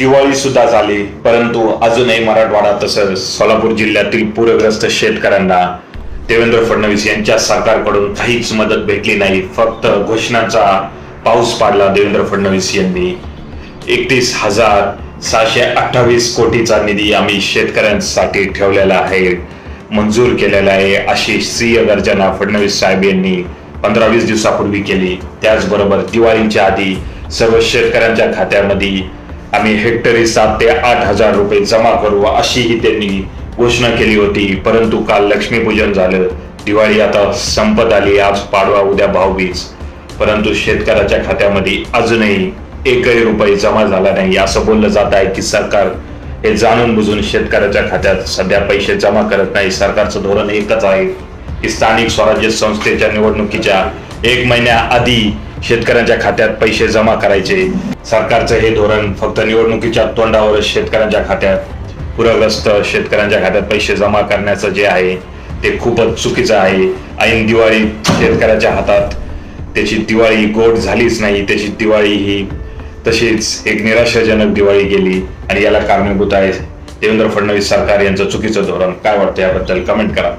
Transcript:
दिवाळी सुद्धा झाली परंतु अजूनही मराठवाडा तसंच सोलापूर जिल्ह्यातील पूरग्रस्त शेतकऱ्यांना देवेंद्र फडणवीस यांच्या सरकारकडून काहीच मदत भेटली नाही. फक्त घोषणाचा पाऊस पाडला देवेंद्र फडणवीस यांनी. एकतीस हजार सहाशे अठ्ठावीस कोटीचा निधी आम्ही शेतकऱ्यांसाठी ठेवलेला आहे मंजूर केलेला आहे अशी स्त्रीय गर्जना फडणवीस साहेब यांनी पंधरा वीस दिवसापूर्वी केली. त्याचबरोबर दिवाळीच्या आधी सर्व शेतकऱ्यांच्या खात्यामध्ये आम्ही हेक्टरी सात ते आठ हजार रुपये जमा करू अशीही त्यांनी घोषणा केली होती. परंतु काल लक्ष्मीपूजन झालं. दिवाळी आता संपत आली. आज पाडवा उद्या भाऊबीज परंतु शेतकऱ्याच्या खात्यामध्ये अजूनही एकही रुपये जमा झाला नाही. असं बोललं जात आहे की सरकार हे जाणून बुजून शेतकऱ्याच्या खात्यात सध्या पैसे जमा करत नाही. सरकारचं धोरण एकच आहे की स्थानिक स्वराज्य संस्थेच्या निवडणुकीच्या एक महिन्या आधी शेतकऱ्यांच्या खात्यात पैसे जमा करायचे. सरकारचं हे धोरण फक्त निवडणुकीच्या तोंडावरच शेतकऱ्यांच्या खात्यात. पूरग्रस्त शेतकऱ्यांच्या खात्यात पैसे जमा करण्याचं जे आहे ते खूपच चुकीचं आहे. ऐन दिवाळी शेतकऱ्याच्या हातात त्याची दिवाळी गोड झालीच नाही त्याची दिवाळी ही तशीच एक निराशाजनक दिवाळी गेली आणि याला कारणीभूत आहे देवेंद्र फडणवीस सरकार यांचं चुकीचं धोरण. काय वाटतं याबद्दल कमेंट करा.